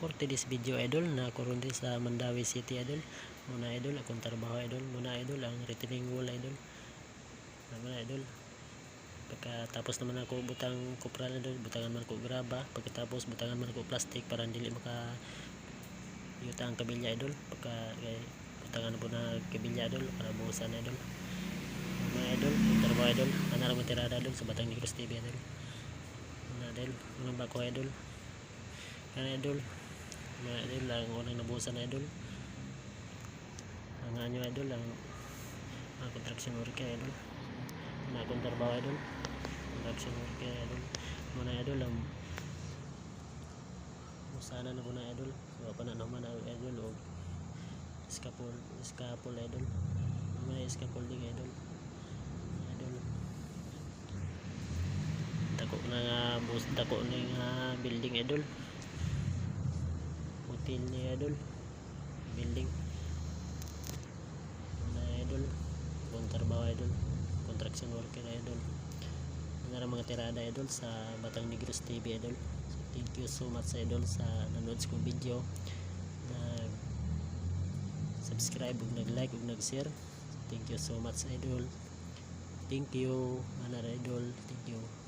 this video idol na karon din sa Mandawi City idol. Muna idol akong trabaho idol. Muna idol ang retaining wall idol. Muna idol. Pagkatapos naman ako butang kupral idol butangan man ko graba. Pagkatapos butangan man ko plastic para dili maka yuta ang kabilya idol. Pagka kay butangan po na kabilya idol para buhusan idol. Mga idol trabaho idol. Anarang matirada idol sa Batang Negros TV idol. Mga idol mga bako idol? Kan idol mga idol ang unang nabuhusan idol. Ang anyo idol ang mga construction worker idol. Na akong trabaho idol. Construction worker idol. Muna idol ang musana na na idol. So pa na naman ang idol o scaffold scaffold idol. Muna scaffolding idol. Idol. Dako na nga bus dako na nga building idol hotel ni idol. Building. Na idol. Kung trabaho idol. Construction worker idol. Ano mga tirada idol sa Batang Negros TV idol. So, thank you so much idol sa nanood kong video. Nag subscribe ug nag like ug nag share thank you so much idol. Thank you. Another idol. Thank you